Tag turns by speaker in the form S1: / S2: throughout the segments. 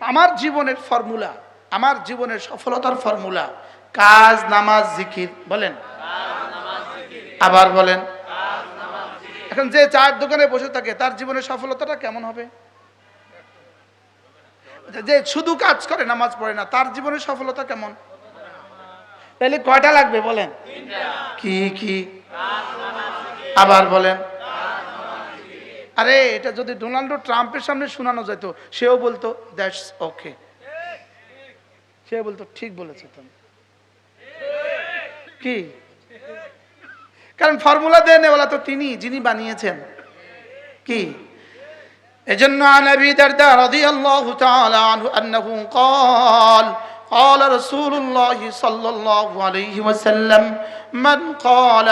S1: আমার জীবনের ফর্মুলা, আমার জীবনের সফলতার ফর্মুলা, কাজ, নামাজ, জিকির, বলেন। আবার বলেন। এখন যে চায়ের দোকানে বসে থাকে, তার জীবনের সফলতাটা কেমন হবে? যে শুধু কাজ করে, নামাজ পড়ে না, তার জীবনের সফলতা কেমন? তাহলে কয়টা লাগবে বলেন? কি কি? আবার বলেন। আরে এটা যদি ডোনাল্ড ট্রাম্পের সামনে শোনানো যেত সেও বলতো দ্যাটস ওকে সে বলতো ঠিক বলেছে তুমি কি কারণ ফর্মুলা দেন নেওয়ালা তো তিনি যিনি বানিয়েছেন কি এজন্য عن ابي الدرداء رضي الله تعالى عنه انه قال قال رسول الله صلى الله عليه وسلم من قال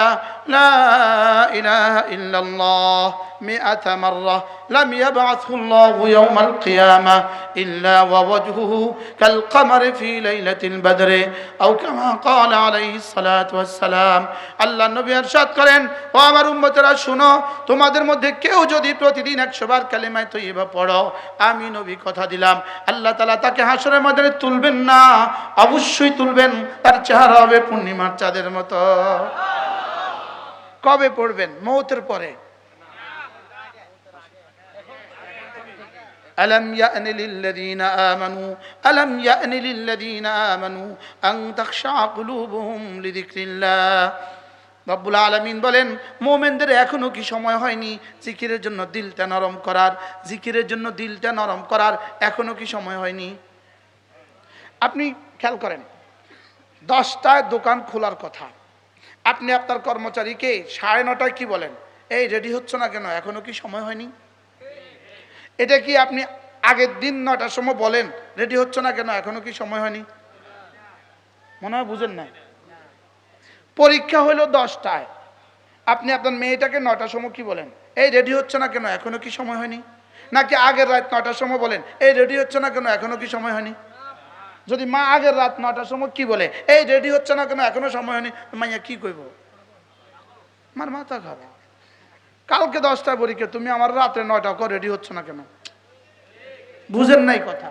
S1: لا اله الا الله مئة مرة لم يبعثه الله يوم القيامة إلا ووجهه كالقمر في ليلة البدر أو كما قال عليه الصلاة والسلام আল্লাহ নবী ارشاد করেন ও আমার উম্মতেরা শুনো তোমাদের মধ্যে কেউ যদি প্রতিদিন একশো বার কালেমায় তৈবা পড়ো আমি নবী কথা দিলাম আল্লাহ তালা তাকে হাসরের মধ্যে তুলবেন না অবশ্যই তুলবেন তার চেহারা হবে পূর্ণিমার চাঁদের মতো কবে পড়বেন মৌতের পরে ألم يأن للذين آمنوا ألم يأن للذين آمنوا أن تخشع قلوبهم لذكر الله রব্বুল আলমিন বলেন মোমেনদের এখনো কি সময় হয়নি জিকিরের জন্য দিলটা নরম করার জিকিরের জন্য দিলটা নরম করার এখনো কি সময় হয়নি আপনি খেয়াল করেন দশটায় দোকান খোলার কথা আপনি আপনার কর্মচারীকে সাড়ে নটায় কি বলেন এই রেডি হচ্ছে না কেন এখনো কি সময় হয়নি এটা কি আপনি আগের দিন নটার সময় বলেন? রেডি হচ্ছে না কেন? এখনও কি সময় হয়নি? মনে হয় বুঝেন না পরীক্ষা হলো দশটায়। আপনি আপনার মেয়েটাকে নটার সময় কি বলেন? এই রেডি হচ্ছে না কেন? এখনও কি সময় হয়নি? নাকি আগের রাত নটার সময় বলেন? এই রেডি হচ্ছে না কেন? এখনও কি সময় হয়নি? যদি মা আগের রাত নটার সময় কি বলে? এই রেডি হচ্ছে না কেন? এখনও সময় হয়নি। মাইয়া কি কইব? আমার মাথা খারাপ। কালকে দশটায় পরীক্ষা, তুমি আমার রাত্রে নয়টা করে রেডি হচ্ছে না কেন? বুঝেন নাই কথা।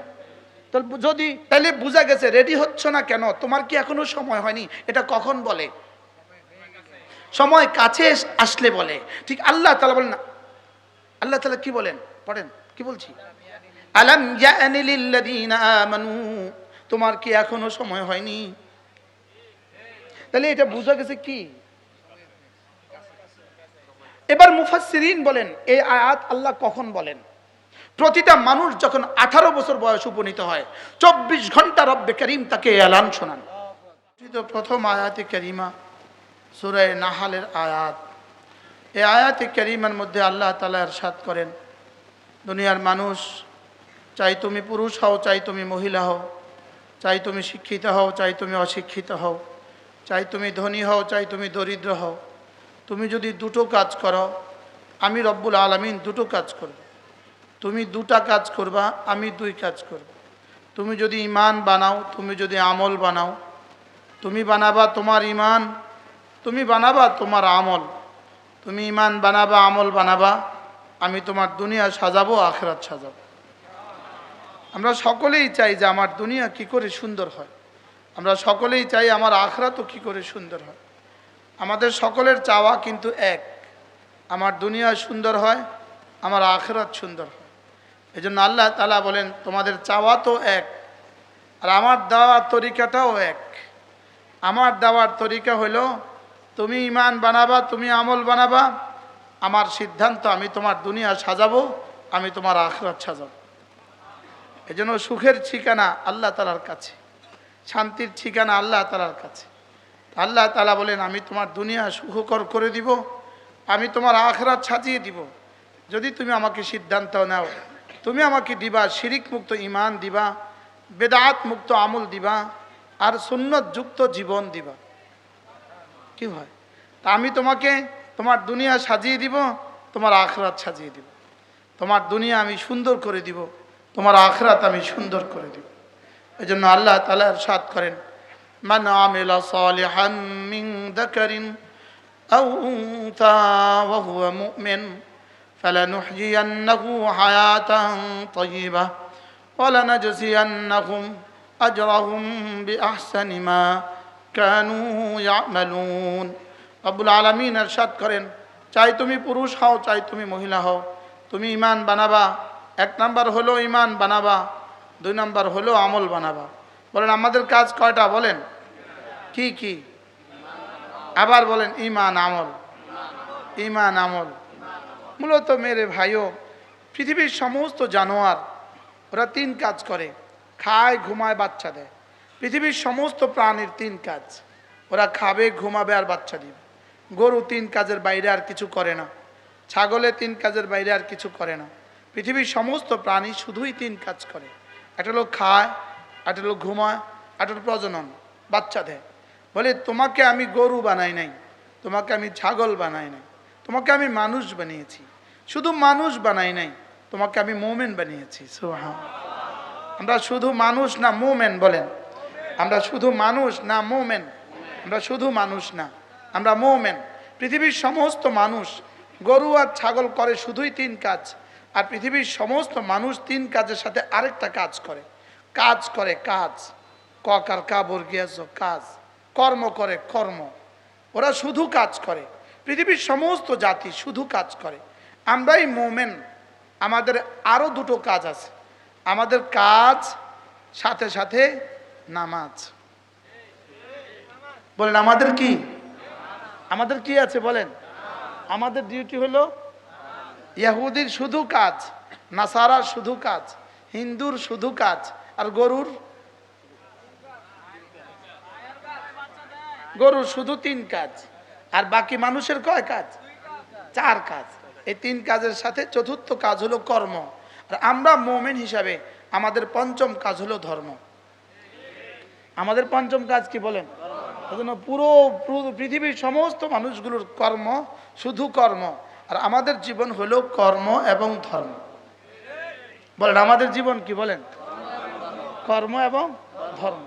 S1: তো যদি তাহলে বোঝা গেছে রেডি হচ্ছ না কেন, তোমার কি এখনও সময় হয়নি? এটা কখন বলে? সময় কাছে আসলে বলে। ঠিক আল্লাহ তালা বলেন না। আল্লাহ তালা কি বলেন? পড়েন, কি বলছি? আলাম তোমার কি এখনও সময় হয়নি? তাহলে এটা বোঝা গেছে কি? এবার মুফাসসিরিন বলেন, এই আয়াত আল্লাহ কখন বলেন? প্রতিটা মানুষ যখন আঠারো বছর বয়স উপনীত হয়, চব্বিশ ঘণ্টা রব্বে করিম তাকে এলান শোনান। প্রথম আয়াতে করিমা, সুরায় নাহালের আয়াত। এই আয়াতে করিমার মধ্যে আল্লাহ তালা এরশাদ করেন, দুনিয়ার মানুষ, চাই তুমি পুরুষ হও, চাই তুমি মহিলা হও, চাই তুমি শিক্ষিত হও, চাই তুমি অশিক্ষিত হও, চাই তুমি ধনী হও, চাই তুমি দরিদ্র হও। তুমি যদি দুটো কাজ করো, আমি রব্বুল আলমিন দুটো কাজ করব। তুমি দুটা কাজ করবা, আমি দুই কাজ করব। তুমি যদি ইমান বানাও, তুমি যদি আমল বানাও, তুমি বানাবা তোমার ইমান তুমি বানাবা তোমার আমল। তুমি ইমান বানাবা, আমল বানাবা, আমি তোমার দুনিয়া সাজাবো, আখরাত সাজাবো। আমরা সকলেই চাই যে আমার দুনিয়া কি করে সুন্দর হয়। আমরা সকলেই চাই আমার আখরাতও কি করে সুন্দর হয়। আমাদের সকলের চাওয়া কিন্তু এক। আমার দুনিয়া সুন্দর হয়, আমার আখরাত সুন্দর হয়। এই জন্য আল্লাহ তালা বলেন, তোমাদের চাওয়া তো এক, আর আমার দেওয়ার তরিকাটাও এক। আমার দেওয়ার তরিকা হলো, তুমি ইমান বানাবা, তুমি আমল বানাবা, আমার সিদ্ধান্ত, আমি তোমার দুনিয়া সাজাবো, আমি তোমার আখরাত সাজাবো। এই জন্য সুখের ঠিকানা আল্লাহ তালার কাছে, শান্তির ঠিকানা আল্লাহ তালার কাছে। আল্লাহ তালা বলেন, আমি তোমার দুনিয়া সুখকর করে দিব, আমি তোমার আখরাত সাজিয়ে দিব। যদি তুমি আমাকে সিদ্ধান্ত নাও, তুমি আমাকে দিবা শিরিক মুক্ত ইমান দিবা বেদাত মুক্ত আমল দিবা, আর সুন্নত যুক্ত জীবন দিবা। কি হয়? তা আমি তোমাকে তোমার দুনিয়া সাজিয়ে দিব, তোমার আখরাত সাজিয়ে দিব। তোমার দুনিয়া আমি সুন্দর করে দিব, তোমার আখরাত আমি সুন্দর করে দিব। এই জন্য আল্লাহ তালা সাত করেন من عمل صالحا من ذكر أو أنثى وهو مؤمن فلنحيينه حياة طيبة ولنجزينهم أجرهم بأحسن ما كانوا يعملون রব্বুল আলমিন এরশাদ করেন চাই তুমি পুরুষ হও চাই তুমি মহিলা হও তুমি ইমান বানাবা এক নাম্বার হলো ইমান বানাবা দুই নাম্বার হলো আমল বানাবা বলেন আমাদের কাজ কয়টা বলেন কি কি? আবার বলেন, ইমান আমল। ইমান আমল। মূলত মেরে ভাইও, পৃথিবীর সমস্ত জানোয়ার, ওরা তিন কাজ করে। খায়, ঘুমায়, বাচ্চা দেয়। পৃথিবীর সমস্ত প্রাণীর তিন কাজ। ওরা খাবে, ঘুমাবে আর বাচ্চা দিবে। গরু তিন কাজের বাইরে আর কিছু করে না। ছাগলে তিন কাজের বাইরে আর কিছু করে না। পৃথিবীর সমস্ত প্রাণী শুধুই তিন কাজ করে। একটা লোক খায়, একটা লোক ঘুমায়, একটা প্রজনন, বাচ্চা দেয়। বলে, তোমাকে আমি গরু বানাই নাই, তোমাকে আমি ছাগল বানাই নাই, তোমাকে আমি মানুষ বানিয়েছি, শুধু মানুষ বানাই নাই, তোমাকে আমি মোমেন বানিয়েছি। সুবহান। আমরা শুধু মানুষ না মোমেন বলেন। আমরা শুধু মানুষ না মোমেন। আমরা শুধু মানুষ না, আমরা মোমেন। পৃথিবীর সমস্ত মানুষ গরু আর ছাগল করে শুধুই তিন কাজ। আর পৃথিবীর সমস্ত মানুষ তিন কাজের সাথে আরেকটা কাজ করে। কাজ করে কাজ। ককার কাবর গিয়াছ কাজ। কর্ম করে কর্ম। ওরা শুধু কাজ করে। পৃথিবীর সমস্ত জাতি শুধু কাজ করে। আমরাই মোমেন। আমাদের আরও দুটো কাজ আছে। আমাদের কাজ, সাথে সাথে নামাজ। বলেন, আমাদের কি? আমাদের কি আছে বলেন? আমাদের ডিউটি হলো ইয়াহুদির শুধু কাজ, নাসারার শুধু কাজ, হিন্দুর শুধু কাজ, আর গরুর গরুর শুধু তিন কাজ, আর বাকি মানুষের কয় কাজ? চার কাজ। এই তিন কাজের সাথে চতুর্থ কাজ হলো কর্ম। আর আমরা মোমেন হিসাবে আমাদের পঞ্চম কাজ হলো ধর্ম। আমাদের পঞ্চম কাজ কি বলেন? এজন্য পুরো পুরো পৃথিবীর সমস্ত মানুষগুলোর কর্ম শুধু কর্ম। আর আমাদের জীবন হলো কর্ম এবং ধর্ম। বলেন, আমাদের জীবন কি বলেন? কর্ম এবং ধর্ম।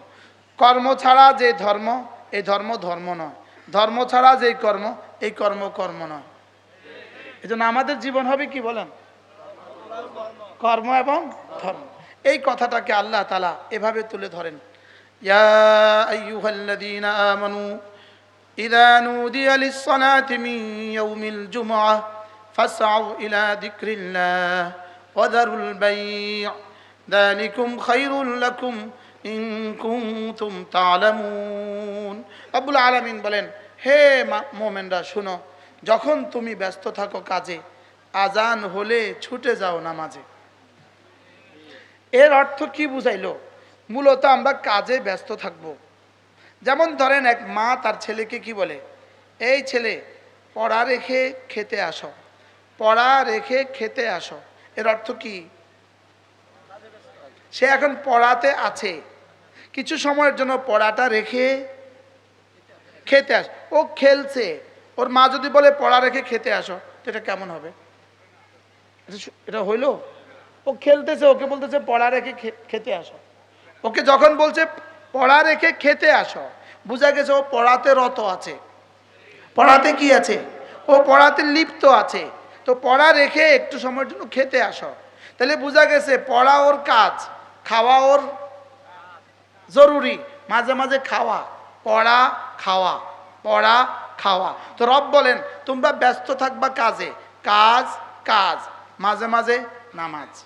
S1: কর্ম ছাড়া যে ধর্ম এই ধর্ম ধর্ম নয়। ধর্ম ছাড়া যে কর্ম, এই কর্ম কর্ম নয়। এই আমাদের জীবন হবে কি বলেন? কর্ম এবং ধর্ম। এই কথাটাকে আল্লাহ তালা এভাবে তুলে ধরেন। ইয়া ইন কুনতুম তা'লামুন। রব্বুল আলামিন বলেন, হে মোমেনরা, শুনো, যখন তুমি ব্যস্ত থাকো কাজে আজান হলে ছুটে যাও নামাজে। এর অর্থ কি বুঝাইলো? মূলত আমরা কাজে ব্যস্ত থাকব। যেমন ধরেন, এক মা তার ছেলেকে কি বলে? এই ছেলে, পড়া রেখে খেতে আসো, পড়া রেখে খেতে আসো। এর অর্থ কি? সে এখন পড়াতে আছে। কিছু সময়ের জন্য পড়াটা রেখে খেতে আস। ও খেলছে। ওর মা যদি বলে পড়া রেখে খেতে আসো এটা কেমন হবে? এটা হইল? ও খেলতেছে, ওকে বলতেছে পড়া রেখে খেতে আসো। ওকে যখন বলছে পড়া রেখে খেতে আসো, বোঝা গেছে ও পড়াতে রত আছে। পড়াতে কি আছে? ও পড়াতে লিপ্ত আছে। তো পড়া রেখে একটু সময়ের জন্য খেতে আসো। তাহলে বোঝা গেছে পড়া ওর কাজ। খাওয়া ওর জরুরি। মাঝে মাঝে খাওয়া, পড়া খাওয়া পড়া, খাওয়া। তো রব বলেন, তোমরা ব্যস্ত থাকবা কাজে। কাজ কাজ, মাঝে মাঝে নামাজ।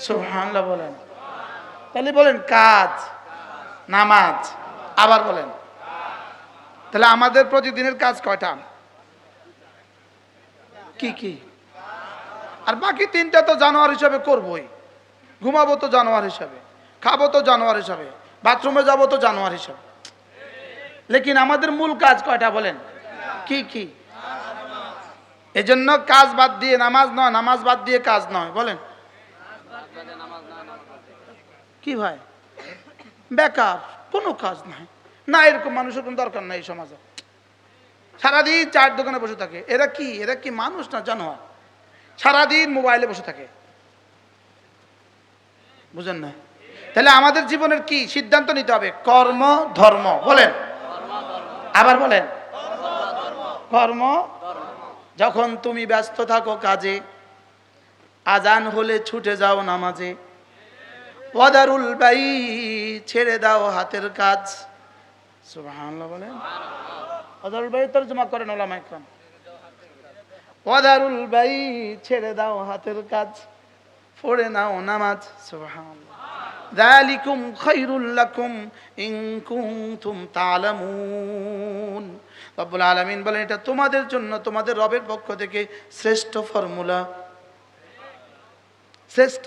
S1: সুবহানাল্লাহ বলেন। তাহলে বলেন, কাজ, নামাজ। আবার বলেন। তাহলে আমাদের প্রতিদিনের কাজ কয়টা? কি কি? আর বাকি তিনটা তো জানোয়ার হিসাবে করবই। ঘুমাবো তো জানোয়ার হিসাবে, খাব তো জানোয়ার হিসাবে, বাথরুমে যাব তো জানোয়ার হিসাবে। লেকিন আমাদের মূল কাজ কয়টা বলেন? কি কি? এজন্য কাজ বাদ দিয়ে নামাজ নয়, নামাজ বাদ দিয়ে কাজ নয়, বলেন। কি ভাই? বেকার, কোনো কাজ নাই। না, এরকম মানুষের কোনো দরকার নাই এই সমাজে। সারাদিন চার দোকানে বসে থাকে। এরা কি? এরা কি মানুষ না জানোয়ার? সারাদিন মোবাইলে বসে থাকে। বুঝেন না? তাহলে আমাদের জীবনের কি সিদ্ধান্ত নিতে হবে? কর্ম, ধর্ম, বলেন। আবার বলেন। কর্ম, যখন তুমি ব্যস্ত থাকো কাজে, আজান হলে ছুটে যাও নামাজে। ওয়াদারুল বাই ছেড়ে দাও হাতের কাজ। সুবহানাল্লাহ বলেন। ওয়াদারুল বাই তরজমা করেন ওলামা ইকরাম ওয়াদারুল বাই ছেড়ে দাও হাতের কাজ। পড়ে নাও নামাজ। যালিকুম খায়রুল লাকুম ইন কুনতুম তা'লামুন। রব্বুল আলামিন বলেন, এটা তোমাদের জন্য, তোমাদের রবের পক্ষ থেকে শ্রেষ্ঠ ফর্মুলা। শ্রেষ্ঠ?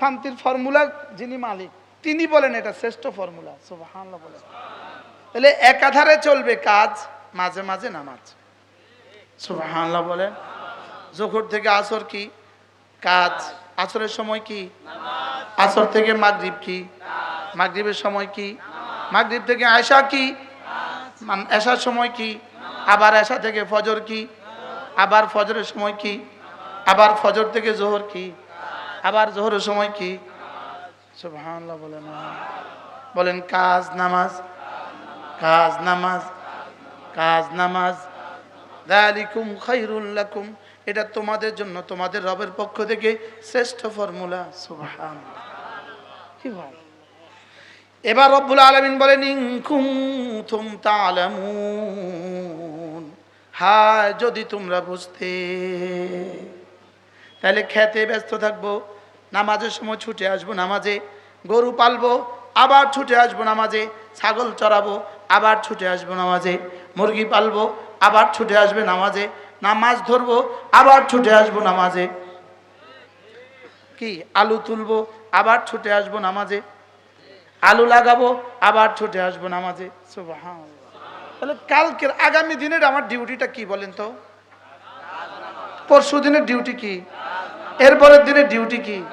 S1: শান্তির ফর্মুলা যিনি মালিক, তিনি বলেন এটা শ্রেষ্ঠ ফর্মুলা। সুবহানাল্লাহ বলেন। তাহলে একাধারে চলবে কাজ, মাঝে মাঝে নামাজ। সুবহানাল্লাহ বলেন। জোহর থেকে আসর কি? কাজ। আসরের সময় কি? আসর থেকে মাগরিব কি? মাগরিবের সময় কি? মাগরিব থেকে আয়সা কি? এশার সময় কি? আবার এশা থেকে ফজর কি? আবার ফজরের সময় কি? আবার ফজর থেকে জোহর কি? আবার জোহরের সময় কি? সুবহানাল্লাহ বলেন বলেন, কাজ, নামাজ। কাজ নামাজ। কাজ, নামাজ। দালিকুম খাইরুল লাকুম। এটা তোমাদের জন্য, তোমাদের রবের পক্ষ থেকে শ্রেষ্ঠ ফর্মুলা। সুবহান কি ভাই এবার রব্বুল আলামিন বলেন, ইন কুনতুম তা'লামুন হায়, যদি তোমরা বুঝতে, তাহলে খেতে ব্যস্ত থাকব, নামাজের সময় ছুটে আসব নামাজে, গরু পালবো, আবার ছুটে আসব নামাজে, ছাগল চড়াবো, আবার ছুটে আসব নামাজে, মুরগি পালবো আবার ছুটে আসবে নামাজে। নামাজ ধরবো, আবার ছুটে আসব নামাজে। কি? আলু তুলবো, আবার ছুটে আসব নামাজে। আলু লাগাবো, আবার ছুটে আসব নামাজে। তাহলে কালকের আগামী দিনের আমার ডিউটিটা কি বলেন তো? পরশু দিনের ডিউটি কি? এরপরের দিনের ডিউটি কি?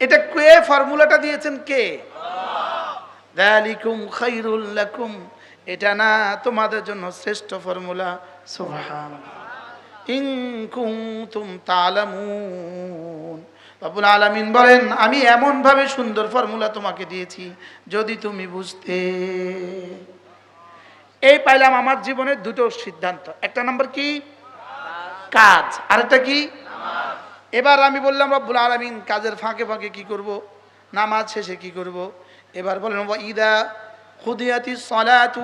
S1: এটা কে ফর্মুলাটা দিয়েছেন কে? খাইরুল লাকুম। এটা না তোমাদের জন্য শ্রেষ্ঠ ফর্মুলা। সুবহান ইন কুনতুম তালামুন। রব্বুল আলামিন বলেন, আমি এমন ভাবে সুন্দর ফর্মুলা তোমাকে দিয়েছি, যদি তুমি বুঝতে। এই পাইলাম আমার জীবনের দুটো সিদ্ধান্ত। একটা নাম্বার কি? কাজ। আরেকটা কি? এবার আমি বললাম, রব্বুল আলামিন কাজের ফাঁকে ফাঁকে কি করব? নামাজ শেষে কি করব? এবার বলেন, ওয়া ইদা الصلاة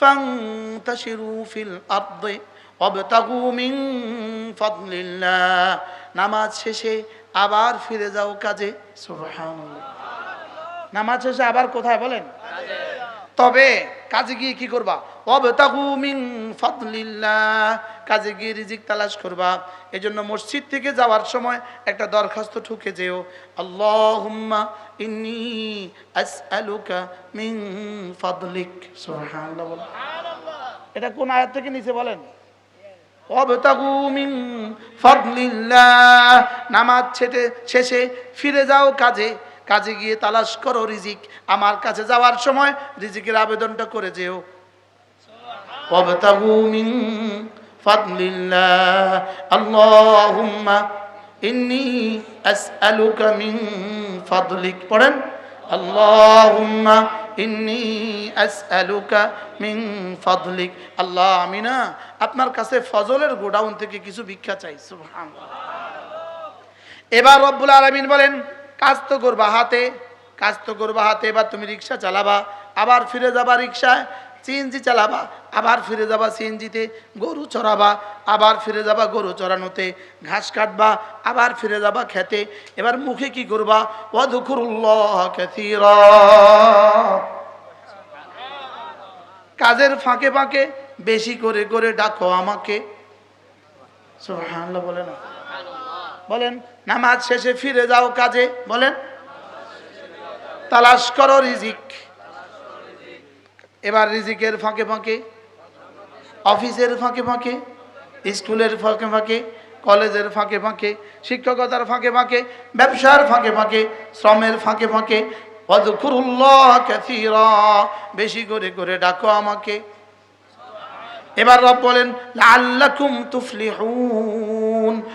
S1: فانتشروا في ফিল وابتغوا من فضل الله নামাজ শেষে আবার ফিরে যাও কাজে। সুবহানাল্লাহ। নামাজ শেষে আবার কোথায় বলেন? তবে কাজে গিয়ে কি করবা? অবতাহু মিন ফাদলিল্লাহ। কাজে গিয়ে রিজিক তালাশ করবা। এজন্য মসজিদ থেকে যাওয়ার সময় একটা দরখাস্ত ঠুকে যেও। আল্লাহুম্মা ইন্নি আসআলুকা মিন ফাদলিক। সুবহানাল্লাহ। এটা কোন আয়াত থেকে নিচে বলেন? ফাদলিল্লাহ। নামাজ ছেটে শেষে ফিরে যাও কাজে। কাজে গিয়ে তালাশ করো রিজিক। আমার কাছে যাওয়ার সময় রিজিকের আবেদনটা করে যেও। পড়েন আল্লাহ আমি না আপনার কাছে ফজলের গোডাউন থেকে কিছু ভিক্ষা চাই এবার রব্বুল আলামিন বলেন কাজ তো করবা হাতে, কাজ তো করবা হাতে, এবার তুমি রিক্সা চালাবা, আবার ফিরে যাবা রিক্সায়, সিএনজি চালাবা, আবার ফিরে যাবা সিএনজিতে, গরু চড়াবা, আবার ফিরে যাবা গরু চড়ানোতে, ঘাস কাটবা, আবার ফিরে যাবা খেতে, এবার মুখে কি করবা? কাজের ফাঁকে ফাঁকে বেশি করে করে ডাকো আমাকে। বলে না? বলেন। নামাজ শেষে ফিরে যাও কাজে, বলেন। তালাশ করো রিজিক। এবার রিজিকের ফাঁকে ফাঁকে, অফিসের ফাঁকে ফাঁকে, স্কুলের ফাঁকে ফাঁকে, কলেজের ফাঁকে ফাঁকে, শিক্ষকতার ফাঁকে ফাঁকে, ব্যবসার ফাঁকে ফাঁকে, শ্রমের ফাঁকে ফাঁকে বেশি করে করে ডাকো আমাকে। এবার রব বলেন তুফলিহুন।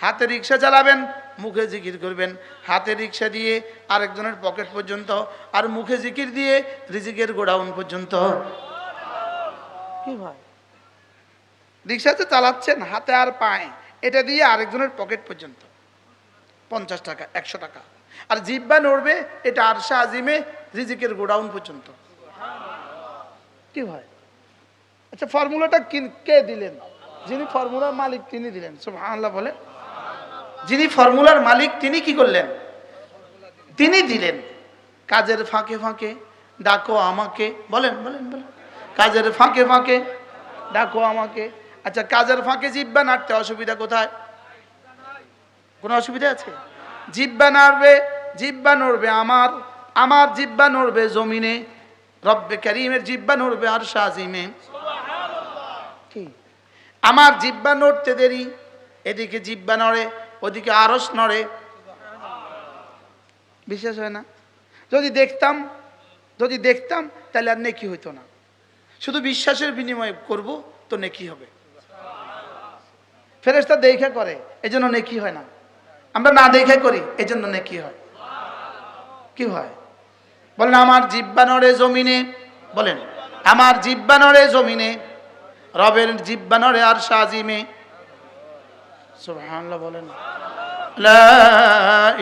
S1: হাতে রিক্সা চালাবেন মুখে জিকির করবেন। হাতে রিক্সা দিয়ে আরেকজনের পকেট পর্যন্ত আর মুখে জিকির দিয়ে রিজিকের গোডাউন পর্যন্ত। কি ভাই? রিক্সাতে চালাচ্ছেন হাতে আর পায়ে। এটা দিয়ে আরেকজনের পকেট পর্যন্ত। পঞ্চাশ টাকা একশো টাকা। আর জিব্বা নড়বে এটা আরশা আজিমে রিজিকের গোডাউন পর্যন্ত। কি ভাই? আচ্ছা ফর্মুলাটা কে দিলেন? যিনি ফর্মুলার মালিক তিনি দিলেন। সব সুবহানাল্লাহ বলে যিনি ফর্মুলার মালিক, তিনি কি করলেন? তিনি দিলেন। কাজের ফাঁকে ফাঁকে ডাকো আমাকে। বলেন বলেন বলেন। কাজের ফাঁকে ফাঁকে ডাকো আমাকে। আচ্ছা কাজের ফাঁকে জিব্বা নাড়তে অসুবিধা কোথায়? কোনো অসুবিধা আছে? জিব্বা নাড়বে, জিব্বা নড়বে আমার। আমার জিব্বা নড়বে জমিনে। রব্বে করিমের জিব্বা নড়বে আর সাজিমে কি? আমার জিব্বা নড়তে দেরি। এদিকে জিব্বা নড়ে ওদিকে আরস নড়ে। বিশ্বাস হয় না? যদি দেখতাম যদি দেখতাম, তাহলে আর নেকি হইতো না। শুধু বিশ্বাসের বিনিময়ে করব, তো নেকি হবে। ফেরেস্তা দেখে করে এই এজন্য নেকি হয় না। আমরা না দেখে করি এই এজন্য নেকি হয়। কি হয়? বলেন, আমার জিব্বা নড়ে জমিনে। বলেন, আমার জিব্বা নড়ে জমিনে। রবের জিব্বা নড়ে আর সাজিমে। সুবহানাল্লাহ বলেন। লা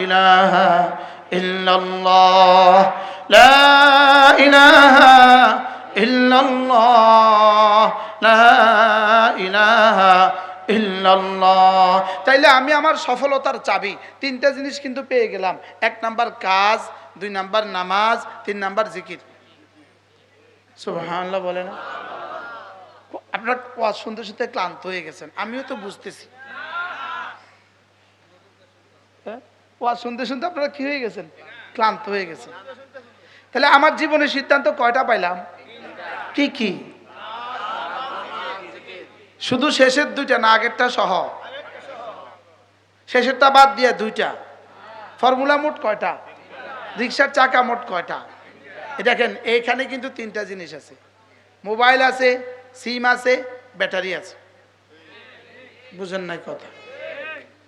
S1: ইলাহা ইল্লাল্লাহ। লা ইলাহা ইল্লাল্লাহ। লা ইলাহা ইল্লাল্লাহ। তাইলে আমি আমার সফলতার চাবি, তিনটা জিনিস কিন্তু পেয়ে গেলাম। এক নাম্বার কাজ, দুই নাম্বার নামাজ, তিন নাম্বার জিকির। সুবহানাল্লাহ বলে না আপনারা ওয়াজ শুনতে শুনতে ক্লান্ত হয়ে গেছেন, আমিও তো বুঝতেছি হ্যাঁ? ওয়াজ শুনতে শুনতে আপনারা কি হয়ে গেছেন? ক্লান্ত হয়ে গেছেন। তাহলে আমার জীবনের সিদ্ধান্ত কয়টা পাইলাম? কি কি? শুধু শেষের দুইটা না আগেরটা সহ? শেষেরটা বাদ দিয়ে দুইটা। ফর্মুলা মোট কয়টা? রিক্সার চাকা মোট কয়টা? দেখেন, এইখানে কিন্তু তিনটা জিনিস আছে। মোবাইল আছে, সিম আছে, ব্যাটারি আছে। বুঝেন নাই কথা?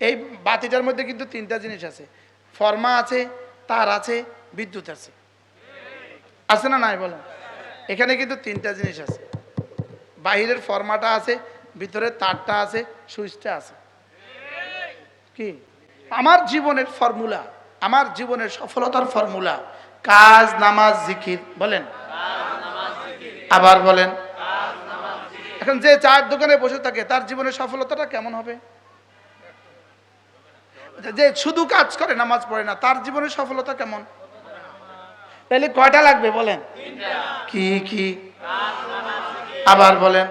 S1: এই বাতিটার মধ্যে কিন্তু তিনটা জিনিস আছে। ফর্মা আছে, তার আছে, বিদ্যুৎ আছে। আছে না নাই বলেন? এখানে কিন্তু তিনটা জিনিস আছে। বাহিরের ফর্মাটা আছে, ভিতরে তারটা আছে, সুইচটা আছে। কি? আমার জীবনের ফর্মুলা, আমার জীবনের সফলতার ফর্মুলা, কাজ, নামাজ, জিকির, বলেন? আবার বলেন? এখন যে চায়ের দোকানে বসে থাকে, তার জীবনের সফলতাটা কেমন হবে? যে শুধু কাজ করে, নামাজ পড়ে না, তার জীবনের সফলতা কেমন? তাহলে কয়টা লাগবে বলেন? কি কি? আবার বলেন।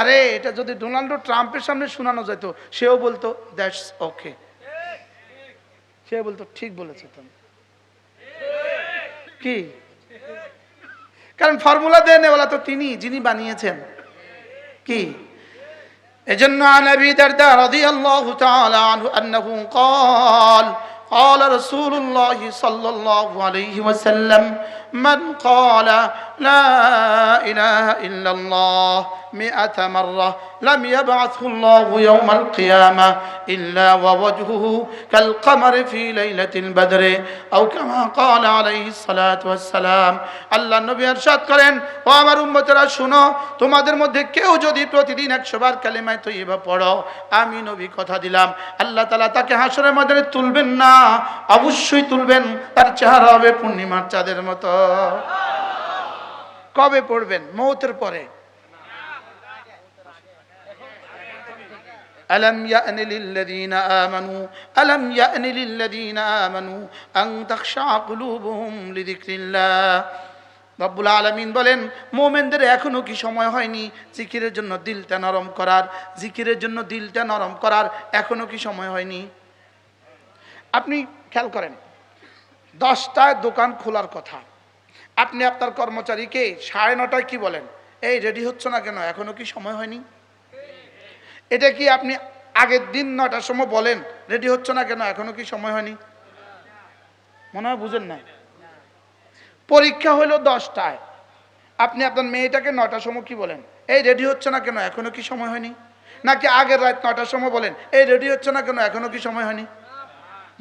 S1: আরে, এটা যদি ডোনাল্ড ট্রাম্পের সামনে শোনানো যেত, সেও বলতো দ্যাটস ওকে সে বলতো, ঠিক বলেছে তুমি। কি? কারণ ফর্মুলা দেন নেওয়ালা তো তিনি যিনি বানিয়েছেন। কি? এজন্য عن ابي درداء رضي الله تعالى عنه انه قال قال رسول الله صلى الله عليه وسلم من قال لا اله الا الله مئة مرة لم يبعثه الله يوم القيامة إلا ووجهه كالقمر في ليلة البدر أو كما قال عليه الصلاة والسلام আল্লাহ নবী ارشاد করেন ও আমার উম্মতেরা শুনো তোমাদের মধ্যে কেউ যদি প্রতিদিন একশো বার কালেমায় তৈবা পড়ো আমি নবী কথা দিলাম আল্লাহ তালা তাকে হাসরের মধ্যে তুলবেন না অবশ্যই তুলবেন তার চেহারা হবে পূর্ণিমার চাঁদের মতো কবে পড়বেন মৌতের পরে ألم يأن للذين آمنوا ألم يأن للذين آمنوا أن تخشع قلوبهم لذكر الله রব্বুল আলমিন বলেন মোমেনদের এখনো কি সময় হয়নি জিকিরের জন্য দিলটা নরম করার জিকিরের জন্য দিলটা নরম করার এখনো কি সময় হয়নি আপনি খেয়াল করেন দশটায় দোকান খোলার কথা আপনি আপনার কর্মচারীকে সাড়ে নটায় কি বলেন? এই রেডি হচ্ছে না কেন? এখনও কি সময় হয়নি? এটা কি আপনি আগের দিন নটার সময় বলেন রেডি হচ্ছে না কেন? এখনও কি সময় হয়নি? মনে হয় বুঝেন না পরীক্ষা হলো দশটায়। আপনি আপনার মেয়েটাকে নটার সময় কি বলেন? এই রেডি হচ্ছে না কেন? এখনও কি সময় হয়নি? নাকি আগের রাত নটার সময় বলেন, এই রেডি হচ্ছে না কেন? এখনও কি সময় হয়নি?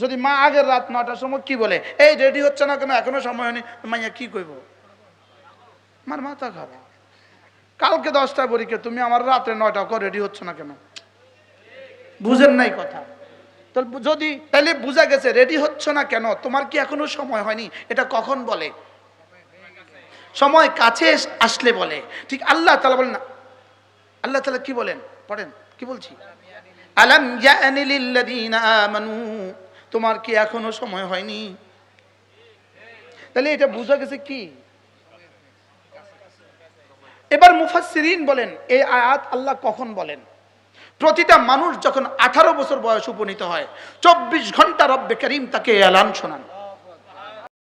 S1: যদি মা আগের রাত নটার সময় কি বলে, এই রেডি হচ্ছে না কেন? এখনও সময় হয়নি। মাইয়া কি কইব? আমার মাথা খারাপ। কালকে দশটায় পরীক্ষা, তুমি আমার রাত্রে নয়টা করে রেডি হচ্ছে না কেন? বুঝেন নাই কথা। তো যদি তাহলে বোঝা গেছে রেডি হচ্ছ না কেন? তোমার কি এখনও সময় হয়নি? এটা কখন বলে? সময় কাছে আসলে বলে। ঠিক আল্লাহ তালা বলেন আল্লাহ তালা কি বলেন? পড়েন, কি বলছি? আলাম ইয়ানি তোমার কি এখনও সময় হয়নি? তাহলে এটা বোঝা গেছে কি? এবার মুফাসিরিন বলেন, এই আয়াত আল্লাহ কখন বলেন? প্রতিটা মানুষ যখন আঠারো বছর বয়স উপনীত হয়, চব্বিশ ঘণ্টা রব্বে করিম তাকে এলান শোনান।